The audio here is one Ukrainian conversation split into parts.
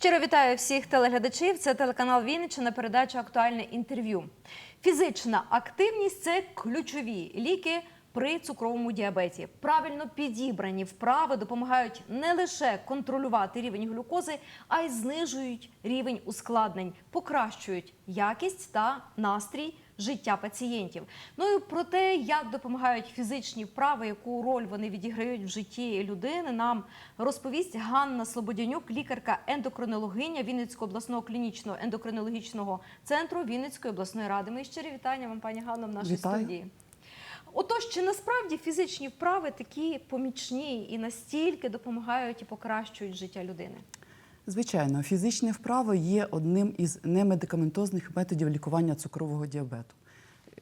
Щиро вітаю всіх телеглядачів. Це телеканал Вінниччина, передача Актуальне інтерв'ю. Фізична активність це ключові ліки при цукровому діабеті. Правильно підібрані вправи допомагають не лише контролювати рівень глюкози, а й знижують рівень ускладнень, покращують якість та настрій життя пацієнтів. Ну і про те, як допомагають фізичні вправи, яку роль вони відіграють в житті людини, нам розповість Ганна Слободянюк, лікарка ендокринологиня Вінницького обласного клінічного ендокринологічного центру Вінницької обласної ради. Мої щирі вітання вам, пані Ганно, в нашій Вітаю. студії. Отож, чи насправді фізичні вправи такі помічні і настільки допомагають і покращують життя людини? Звичайно, фізичні вправи є одним із немедикаментозних методів лікування цукрового діабету,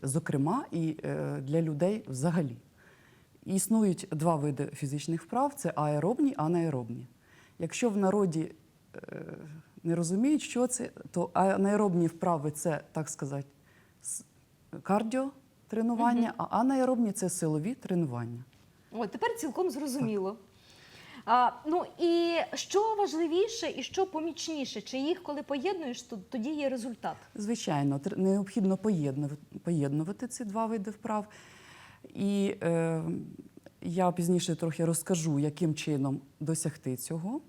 зокрема, і е, для людей взагалі. Існують два види фізичних вправ: це аеробні, анаеробні. Якщо в народі е, не розуміють, що це, то анаеробні вправи це, так сказати, кардіотренування, а анаеробні це силові тренування. От тепер цілком зрозуміло. А, ну і що важливіше і що помічніше? Чи їх, коли поєднуєш, то тоді є результат? Звичайно, необхідно поєднувати, поєднувати ці два види вправ. І е, я пізніше трохи розкажу, яким чином досягти цього.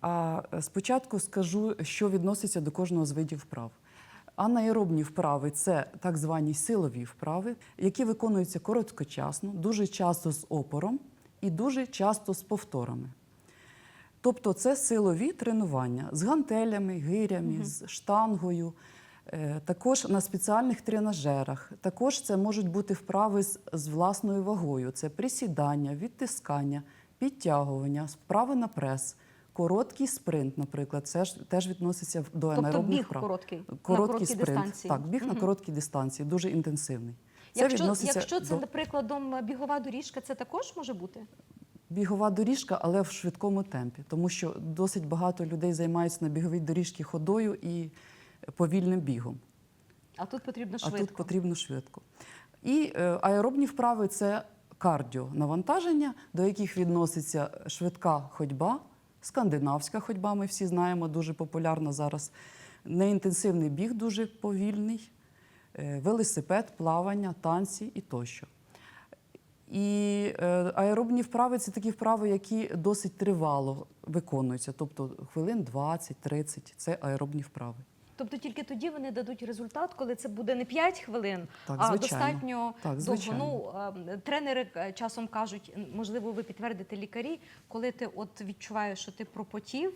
А спочатку скажу, що відноситься до кожного з видів вправ. Анаеробні вправи це так звані силові вправи, які виконуються короткочасно, дуже часто з опором і дуже часто з повторами. Тобто це силові тренування з гантелями, гирями, з штангою, е, також на спеціальних тренажерах. Також це можуть бути вправи з, з власною вагою. Це присідання, відтискання, підтягування, вправи на прес, короткий спринт, наприклад, це ж теж відноситься до Тобто аеробних біг вправ. короткий, на Короткий короткій спринт. дистанції. Так, біг на Мгм. короткій дистанції, дуже інтенсивний. Це Якщо, відноситься якщо це, до наприклад, бігова доріжка, це також може бути? Бігова доріжка, але в швидкому темпі, тому що досить багато людей займаються на біговій доріжці ходою і повільним бігом. А тут потрібно А швидко. тут потрібно швидко. І е, аеробні вправи це кардіонавантаження, до яких відноситься швидка ходьба, скандинавська ходьба. Ми всі знаємо, дуже популярна зараз. Неінтенсивний біг дуже повільний, е, велосипед, плавання, танці і тощо. І е, аеробні вправи це такі вправи, які досить тривало виконуються, тобто хвилин 20-30 це аеробні вправи. Тобто тільки тоді вони дадуть результат, коли це буде не 5 хвилин, Так, а достатньо Так, довго. Ну, е, тренери е, часом кажуть, можливо, ви підтвердите лікарі, коли ти от відчуваєш, що ти пропотів.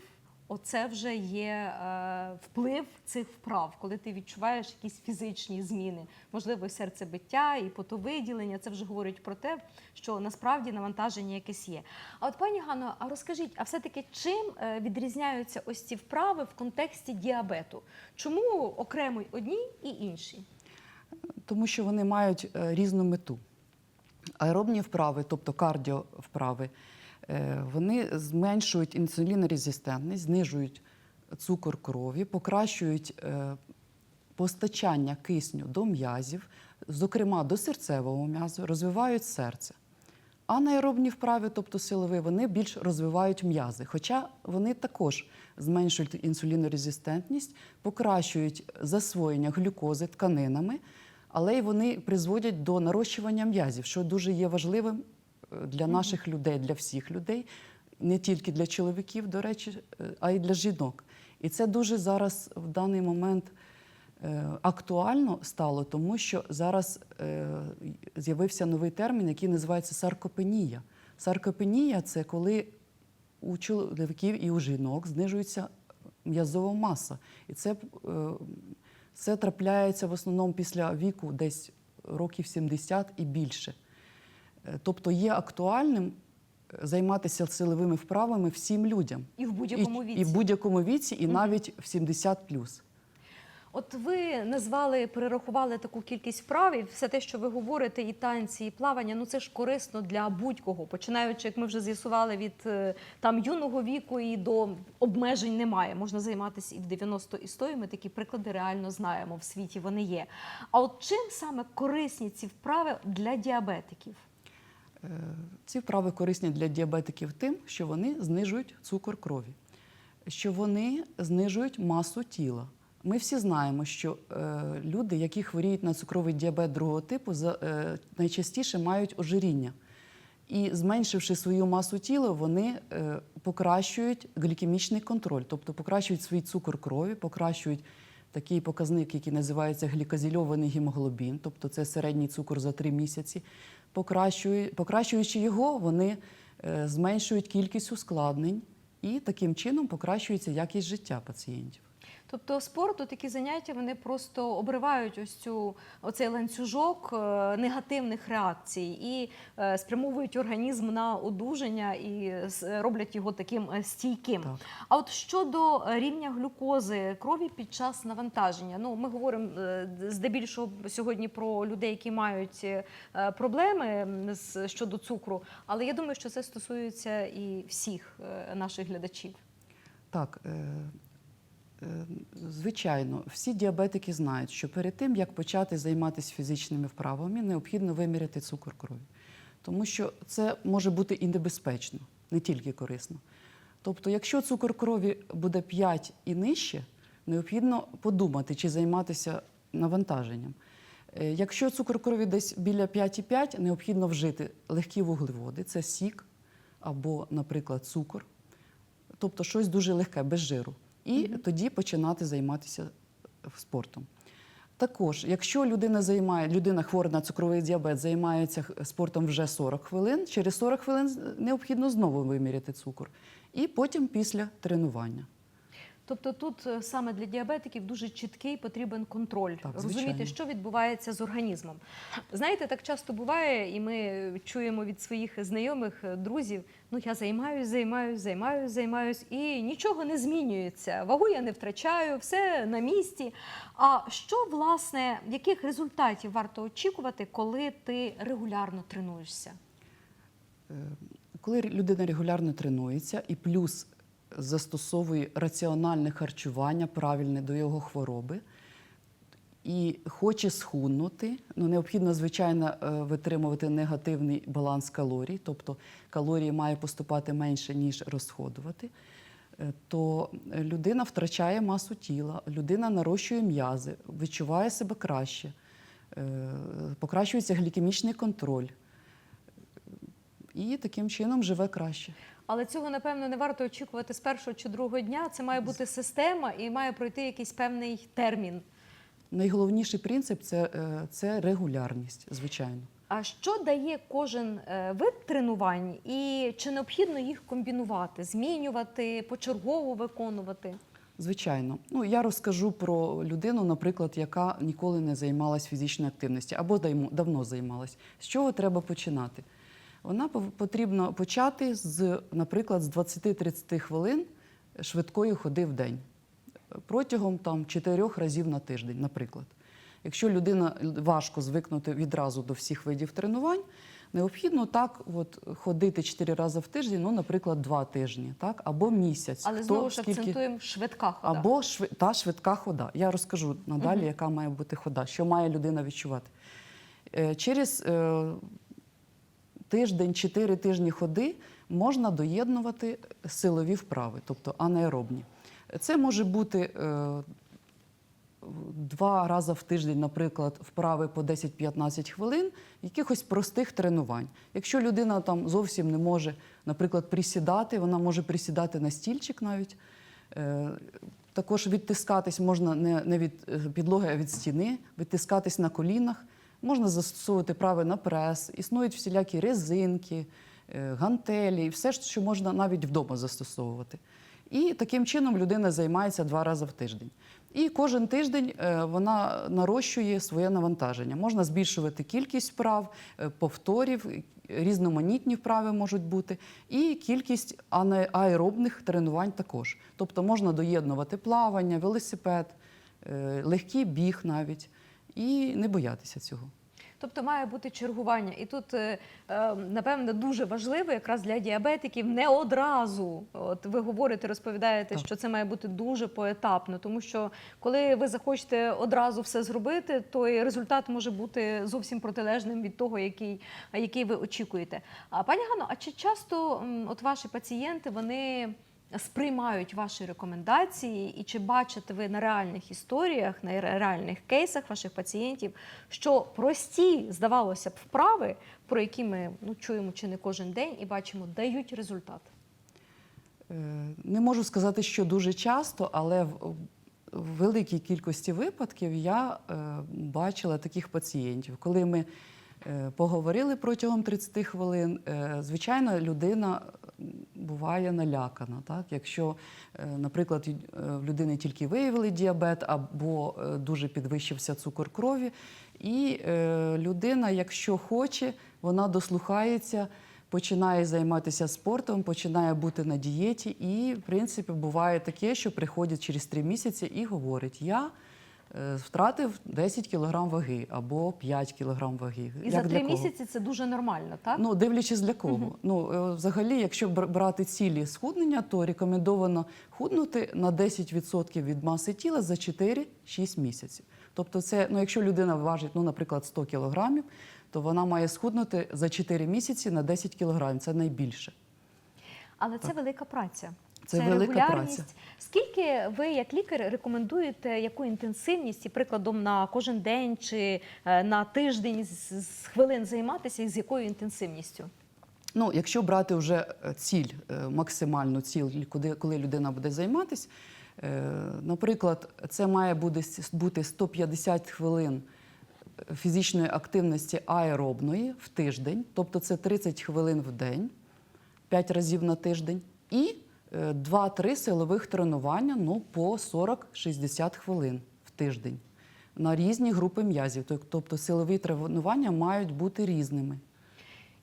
Оце вже є е, вплив цих вправ, коли ти відчуваєш якісь фізичні зміни, можливо, серцебиття і потовиділення. Це вже говорить про те, що насправді навантаження якесь є. А от пані Ганно, а розкажіть, а все-таки чим е, відрізняються ось ці вправи в контексті діабету? Чому окремо одні і інші? тому що вони мають е, різну мету. Аеробні вправи, тобто кардіовправи, вони зменшують інсулінорезистентність, знижують цукор крові, покращують е, постачання кисню до м'язів, зокрема до серцевого м'язу, розвивають серце. Анаеробні вправи, тобто силові, вони більш розвивають м'язи, хоча вони також зменшують інсулінорезистентність, покращують засвоєння глюкози тканинами, але й вони призводять до нарощування м'язів, що дуже є важливим е, для наших людей, для всіх людей, не тільки для чоловіків, до речі, е, а й для жінок. І це дуже зараз в даний момент е, актуально стало, тому що зараз е, з'явився новий термін, який називається саркопенія. Саркопенія це коли у чоловіків і у жінок знижується м'язова маса. І це, це трапляється в основному після віку десь років 70 і більше. Е, Тобто є актуальним е, займатися силовими вправами всім людям. І в будь-якому віці. І в будь-якому віці, і навіть в 70 От ви назвали, перерахували таку кількість вправ, і все те, що ви говорите, і танці, і плавання, ну це ж корисно для будь-кого. Починаючи, як ми вже з'ясували, від е, там юного віку і до обмежень немає. Можна займатися і в 90, і 100, і Ми такі приклади реально знаємо в світі. Вони є. А от чим саме корисні ці вправи для діабетиків? Е, Ці вправи корисні для діабетиків тим, що вони знижують цукор крові. що вони знижують масу тіла. Ми всі знаємо, що е, люди, які хворіють на цукровий діабет другого типу, е, найчастіше мають ожиріння. І зменшивши свою масу тіла, вони покращують глікемічний контроль, тобто покращують свій цукор крові, покращують такий показник, який називається глікозільований гемоглобін, тобто це середній цукор за три місяці. Покращуючи його, вони е, зменшують кількість ускладнень і таким чином покращується якість життя пацієнтів. Тобто спорту такі заняття вони просто обривають ось цю оцей ланцюжок е, негативних реакцій і е, спрямовують організм на одужання і роблять його таким е, стійким. Так. А от щодо рівня глюкози крові під час навантаження, ну ми говоримо здебільшого сьогодні про людей, які мають проблеми щодо цукру, але я думаю, що це стосується і всіх наших глядачів. Так, е, звичайно, всі діабетики знають, що перед тим, як почати займатися фізичними вправами, необхідно виміряти цукор крові. Тому що це може бути і небезпечно, не тільки корисно. Тобто, якщо цукор крові буде 5 і нижче, необхідно подумати, чи займатися навантаженням. Е, Якщо цукор крові десь біля 5,5, необхідно вжити легкі вуглеводи, це сік або, наприклад, цукор тобто щось дуже легке, без жиру. І тоді починати займатися е, спортом. Також, якщо людина займає, людина хвора на цукровий діабет, займається спортом вже 40 хвилин, через 40 хвилин необхідно знову виміряти цукор. І потім після тренування. Тобто тут е, саме для діабетиків дуже чіткий потрібен контроль, Так, розуміти, що відбувається з організмом. Знаєте, так часто буває, і ми чуємо від своїх знайомих, е, друзів: ну я займаюсь, займаюсь, займаюсь, займаюсь, і нічого не змінюється. Вагу я не втрачаю, все на місці. А що власне, яких результатів варто очікувати, коли ти регулярно тренуєшся? Е, Коли людина регулярно тренується і плюс застосовує раціональне харчування, правильне до його хвороби, і хоче схуднути, ну необхідно, звичайно, е, витримувати негативний баланс калорій, тобто калорії має поступати менше, ніж розходувати, е, то людина втрачає масу тіла, людина нарощує м'язи, відчуває себе краще, е, покращується глікемічний контроль. І таким чином живе краще. Але цього напевно не варто очікувати з першого чи другого дня. Це має бути система і має пройти якийсь певний термін. Найголовніший принцип це, е, це регулярність, звичайно. А що дає кожен е, вид тренувань, і чи необхідно їх комбінувати, змінювати, почергово виконувати? Звичайно. Ну, я розкажу про людину, наприклад, яка ніколи не займалась фізичною активністю або давно займалась. З чого треба починати? Вона потрібно почати з, наприклад, з 20-30 хвилин швидкої ходи в день протягом там, 4 разів на тиждень, наприклад. Якщо людина важко звикнути відразу до всіх видів тренувань, необхідно так от, ходити 4 рази в тиждень, ну, наприклад, 2 тижні, так? або місяць. Але Хто знову ж скільки- акцентуємо швидка хода. або шви... та швидка хода. Я розкажу надалі, яка має бути хода, що має людина відчувати. Е, Через е, тиждень, чотири тижні ходи можна доєднувати силові вправи, тобто анаеробні. Це може бути е, два рази в тиждень, наприклад, вправи по 10-15 хвилин, якихось простих тренувань. Якщо людина там зовсім не може, наприклад, присідати, вона може присідати на стільчик навіть. Е, Також відтискатись можна не, від е, підлоги, а від стіни, відтискатись на колінах. Можна застосовувати прави на прес, існують всілякі резинки, е, гантелі, все, що можна навіть вдома застосовувати. І таким чином людина займається два рази в тиждень. І кожен тиждень е, вона нарощує своє навантаження. Можна збільшувати кількість вправ, е, повторів, різноманітні вправи можуть бути, і кількість аеробних тренувань також. Тобто можна доєднувати плавання, велосипед, легкий біг навіть, і не боятися цього. Тобто має бути чергування. І тут, е, е, напевно, дуже важливо якраз для діабетиків не одразу. От ви говорите, розповідаєте, Так. що це має бути дуже поетапно, тому що коли ви захочете одразу все зробити, то і результат може бути зовсім протилежним від того, який, який ви очікуєте. А пані Гано, а чи часто от ваші пацієнти вони сприймають ваші рекомендації, і чи бачите ви на реальних історіях, на реальних кейсах ваших пацієнтів, що прості, здавалося б, вправи, про які ми ну, чуємо чи не кожен день і бачимо, дають результат. Е, Не можу сказати, що дуже часто, але в великій кількості випадків я е, бачила таких пацієнтів. Коли ми е, поговорили протягом 30 хвилин, звичайно, людина буває налякана. Так? Якщо, е, наприклад, е, в людини тільки виявили діабет або е, дуже підвищився цукор крові, і людина, якщо хоче, вона дослухається починає займатися спортом, починає бути на дієті, і, в принципі, буває таке, що приходять через три місяці і говорить: я втратив 10 кілограм ваги або 5 кілограм ваги. І Як за три місяці це дуже нормально, так? Ну, дивлячись для кого. Ну, е, взагалі, якщо брати цілі схуднення, то рекомендовано худнути на 10% від маси тіла за 4-6 місяців. Тобто, це, ну, якщо людина важить, ну, наприклад, 100 кілограмів, то вона має схуднути за 4 місяці на 10 кілограмів. Це найбільше. Але це велика праця. Це велика регулярність. праця. Скільки ви, як лікар, рекомендуєте яку інтенсивність і прикладом на кожен день чи е, на тиждень з, хвилин займатися і з якою інтенсивністю? Ну, якщо брати вже е, ціль, е, максимальну ціль, куди, коли людина буде займатися, наприклад, це має бути 150 хвилин фізичної активності аеробної в тиждень, тобто це 30 хвилин в день, 5 разів на тиждень, і 2-3 силових тренування ну, по 40-60 хвилин в тиждень на різні групи м'язів. Тобто силові тренування мають бути різними.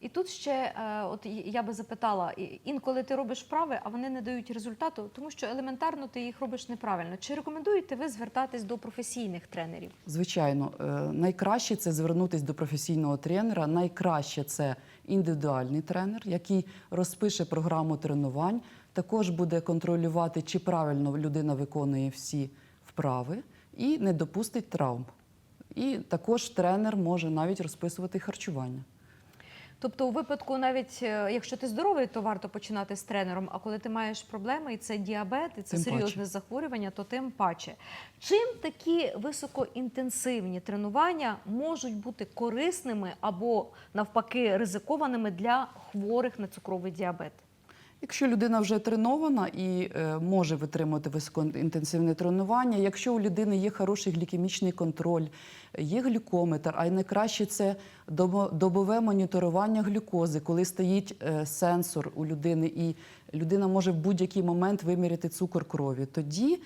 І тут ще, е, от я би запитала, інколи ти робиш вправи, а вони не дають результату, тому що елементарно ти їх робиш неправильно. Чи рекомендуєте ви звертатись до професійних тренерів? Звичайно, е, найкраще це звернутися до професійного тренера. Найкраще це індивідуальний тренер, який розпише програму тренувань, також буде контролювати, чи правильно людина виконує всі вправи і не допустить травм. І також тренер може навіть розписувати харчування. Тобто, у випадку, навіть е, якщо ти здоровий, то варто починати з тренером. А коли ти маєш проблеми, і це діабет, і це Тим серйозне паче. захворювання, то тим паче. Чим такі високоінтенсивні тренування можуть бути корисними або навпаки ризикованими для хворих на цукровий діабет? Якщо людина вже тренована і е, може витримувати високоінтенсивне тренування, якщо у людини є хороший глікемічний контроль, є глюкометр, а й найкраще це добове моніторування глюкози, коли стоїть е, сенсор у людини, і людина може в будь-який момент виміряти цукор крові, тоді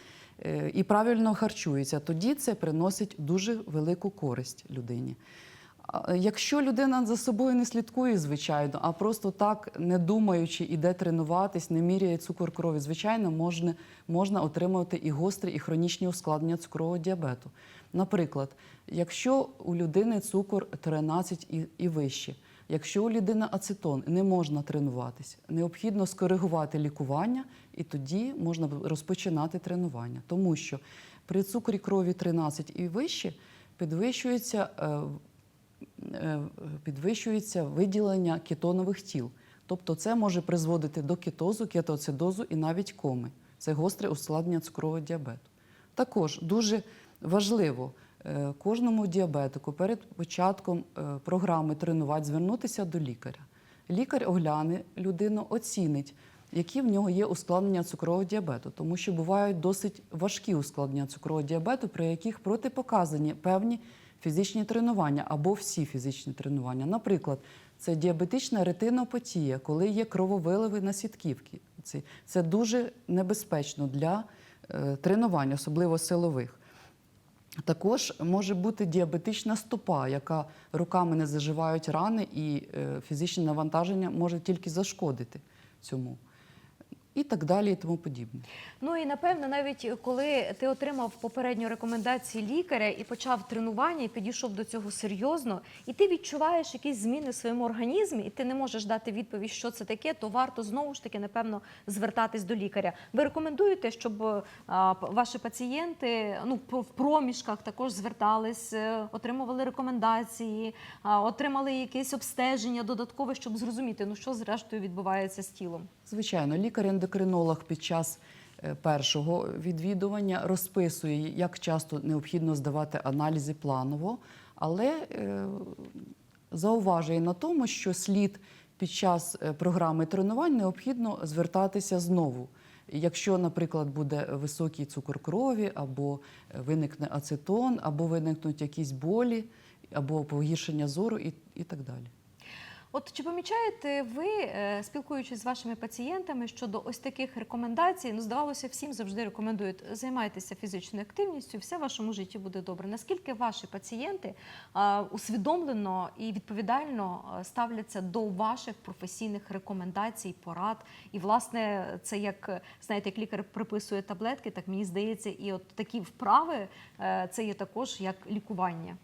е, і правильно харчується, тоді це приносить дуже велику користь людині. Якщо людина за собою не слідкує, звичайно, а просто так, не думаючи, іде тренуватись, не міряє цукор крові, звичайно, можна, можна отримувати і гострі, і хронічні ускладнення цукрового діабету. Наприклад, якщо у людини цукор 13 і, і вище, якщо у людини ацетон, не можна тренуватись, необхідно скоригувати лікування, і тоді можна розпочинати тренування. Тому що при цукрі крові 13 і вище підвищується. Е, підвищується виділення кетонових тіл. Тобто це може призводити до кетозу, кетоацидозу і навіть коми. Це гостре ускладнення цукрового діабету. Також дуже важливо е, кожному діабетику перед початком е, програми тренувань звернутися до лікаря. Лікар огляне людину, оцінить, які в нього є ускладнення цукрового діабету, тому що бувають досить важкі ускладнення цукрового діабету, при яких протипоказані певні фізичні тренування або всі фізичні тренування. Наприклад, це діабетична ретинопатія, коли є крововиливи на сітківки. Це, це дуже небезпечно для е, тренувань, особливо силових. Також може бути діабетична стопа, яка руками не заживають рани, і е, фізичне навантаження може тільки зашкодити цьому. І так далі, і тому подібне. Ну і напевно, навіть коли ти отримав попередню рекомендації лікаря і почав тренування, і підійшов до цього серйозно, і ти відчуваєш якісь зміни в своєму організмі, і ти не можеш дати відповідь, що це таке, то варто знову ж таки, напевно, звертатись до лікаря. Ви рекомендуєте, щоб а, ваші пацієнти ну в проміжках також звертались, е, отримували рекомендації, а, отримали якесь обстеження додаткове, щоб зрозуміти, ну що зрештою відбувається з тілом. Звичайно, лікар-ендокринолог під час е, першого відвідування розписує, як часто необхідно здавати аналізи планово, але е, зауважує на тому, що слід під час е, програми тренувань необхідно звертатися знову. Якщо, наприклад, буде високий цукор крові, або виникне ацетон, або виникнуть якісь болі, або погіршення зору і, і так далі. От чи помічаєте ви, е, спілкуючись з вашими пацієнтами щодо ось таких рекомендацій? Ну, здавалося, всім завжди рекомендують займайтеся фізичною активністю, все в вашому житті буде добре. Наскільки ваші пацієнти усвідомлено і відповідально ставляться до ваших професійних рекомендацій, порад? І власне це як знаєте, як лікар приписує таблетки, так мені здається, і от такі вправи е, це є також як лікування.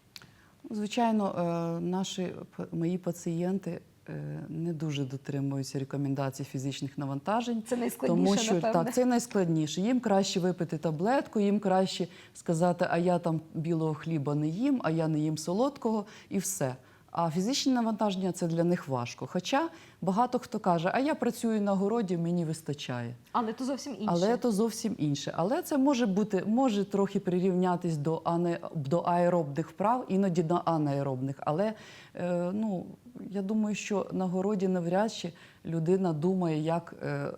Звичайно, е, наші мої пацієнти е, не дуже дотримуються рекомендацій фізичних навантажень. Це найскладніше, Тому що напевне. так, це найскладніше. Їм краще випити таблетку, їм краще сказати, а я там білого хліба не їм, а я не їм солодкого, і все. А фізичні навантаження це для них важко. Хоча багато хто каже, а я працюю на городі, мені вистачає. Але то зовсім інше. Але то зовсім інше. Але це може бути, може трохи прирівнятись до, ане, до аеробних вправ, іноді до анаеробних. Але е, ну, я думаю, що на городі навряд чи людина думає, як е, е,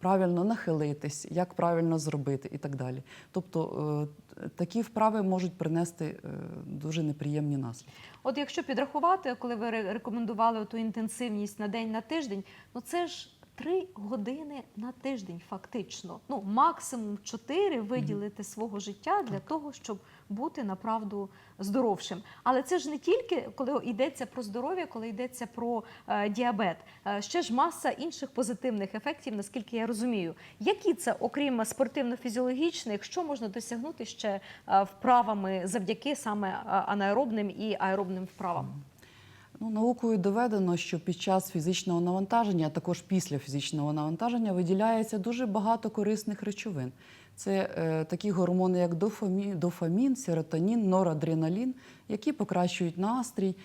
правильно нахилитись, як правильно зробити і так далі. Тобто е, такі вправи можуть принести е, дуже неприємні наслідки. От якщо підрахувати, коли ви рекомендували ту інтенсивність на день на тиждень, ну це ж три години на тиждень, фактично. Ну максимум чотири виділити свого життя для того, щоб бути направду здоровшим. Але це ж не тільки коли йдеться про здоров'я, коли йдеться про е, діабет. Е, ще ж маса інших позитивних ефектів, наскільки я розумію. Які це, окрім спортивно-фізіологічних, що можна досягнути ще е, вправами завдяки саме е, анаеробним і аеробним вправам? Ну, наукою доведено, що під час фізичного навантаження, а також після фізичного навантаження, виділяється дуже багато корисних речовин. Це е, такі гормони, як дофамін, дофамін, серотонін, норадреналін, які покращують настрій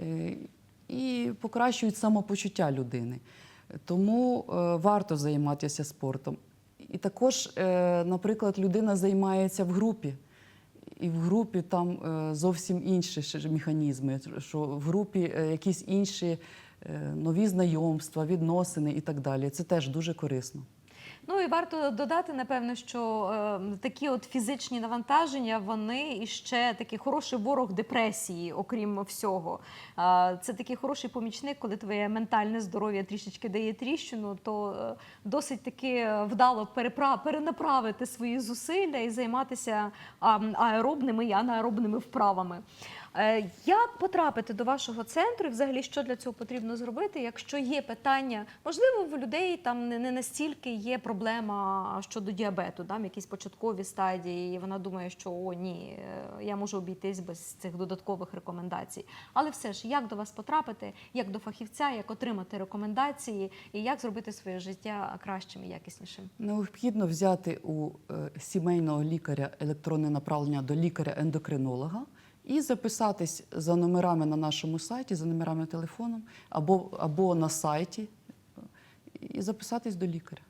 е, і покращують самопочуття людини. Тому е, варто займатися спортом. І також, е, наприклад, людина займається в групі. І в групі там е, зовсім інші механізми, що в групі е, якісь інші е, нові знайомства, відносини і так далі. Це теж дуже корисно. Ну і варто додати, напевно, що е, такі от фізичні навантаження, вони і ще такий хороший ворог депресії, окрім всього. Е, це такий хороший помічник, коли твоє ментальне здоров'я трішечки дає тріщину, то е, досить таки вдало перепра- перенаправити свої зусилля і займатися а, аеробними і анаеробними вправами. Е, Як потрапити до вашого центру і взагалі що для цього потрібно зробити, якщо є питання, можливо, в людей там не, настільки є проблема щодо діабету, там якісь початкові стадії, і вона думає, що о, ні, е, я можу обійтись без цих додаткових рекомендацій. Але все ж, як до вас потрапити, як до фахівця, як отримати рекомендації і як зробити своє життя кращим і якіснішим? Необхідно взяти у е, сімейного лікаря електронне направлення до лікаря-ендокринолога і записатись за номерами на нашому сайті, за номерами телефону або, або на сайті, і записатись до лікаря.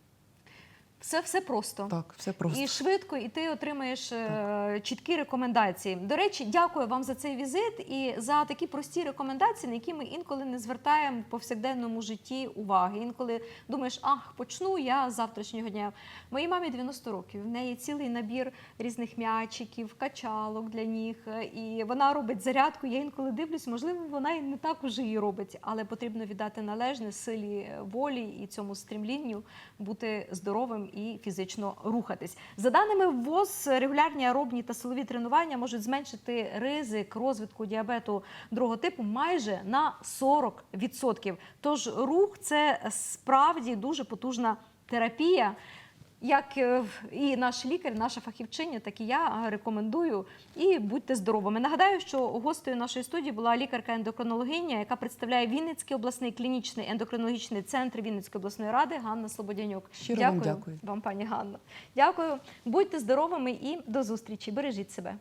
Все, все просто. Так, все просто. І швидко, і ти отримаєш е, чіткі рекомендації. До речі, дякую вам за цей візит і за такі прості рекомендації, на які ми інколи не звертаємо в повсякденному житті уваги. Інколи думаєш, ах, почну я з завтрашнього дня. Моїй мамі 90 років. В неї цілий набір різних м'ячиків, качалок для ніг. е, І вона робить зарядку. Я інколи дивлюсь, можливо, вона і не так уже її робить, але потрібно віддати належне силі волі і цьому стрімлінню бути здоровим і фізично рухатись. За даними ВОЗ, регулярні аеробні та силові тренування можуть зменшити ризик розвитку діабету другого типу майже на 40%. Тож рух це справді дуже потужна терапія. Як е, і наш лікар, наша фахівчиня, так і я рекомендую. І будьте здоровими. Нагадаю, що гостею нашої студії була лікарка-ендокринологиня, яка представляє Вінницький обласний клінічний ендокринологічний центр Вінницької обласної ради Ганна Слободянюк. Щиро вам дякую. вам, пані Ганна. Дякую. Будьте здоровими і до зустрічі. Бережіть себе.